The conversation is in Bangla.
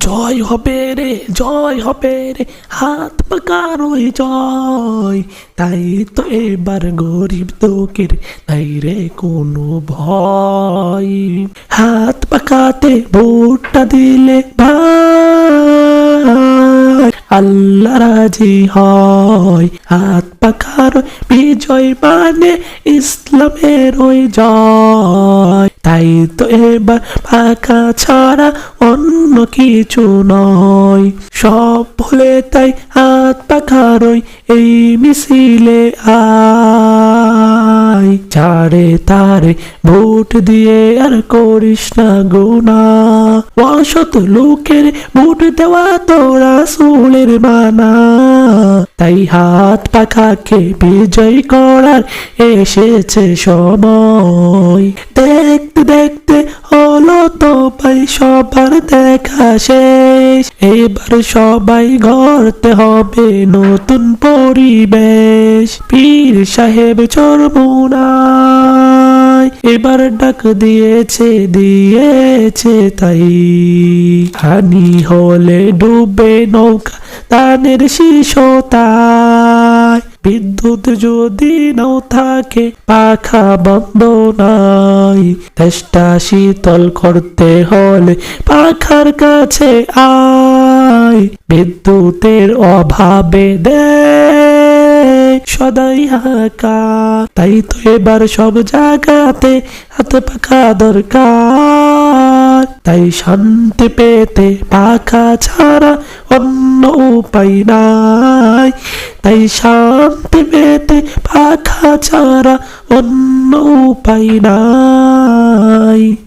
জয় হবে রে, জয় হবে রে, হাত পাকার ওই জয়। তাই তো এবার গরিব দুঃখের নাই রে কোনো ভয়। হাত পাকাতে ভোটটা দিলে ভাই, আল্লাহ রাজি হয়। হাত পাখার বিজয় মানে ইসলামের জয়। তাই তো এবার ফাঁকা ছাড়া অন্য কিছু নয়। সব ভুলে তাই হাত পাখার ওই এই মিছিলে আয় চারে তারে ভোট দিয়ে আর করিস না গোনা অসত লোকের ভোট দেওয়া তোরা সুলের মানা। তাই হাত পাখাকে বিজয় করার এসেছে সময়। দেখতে দেখতে হলো তো ভাই সবার দেখা শেষ। এবার সবাই গড়তে হবে নতুন পরিবেশ। পীর সাহেব চরমুনায় এবার ডাক দিয়েছে দিয়েছে তাই। হানি হলে ডুবে নৌকা তানের শিশতায় বিদ্যুৎ যদি নাও থাকে, পাখা বন্ধ নাই। দেশটা শীতল করতে হলে পাখার কাছে আয়। বিদ্যুতের অভাবে দে, সদাই হাকা তাই তো এবার সব জায়গাতে হাত পাখা দরকার। তাই শান্তি পেতে পাখা ছাড়া অন্য โนไปได้แต่ชามติเมติภาคาชาระวันโนไปได้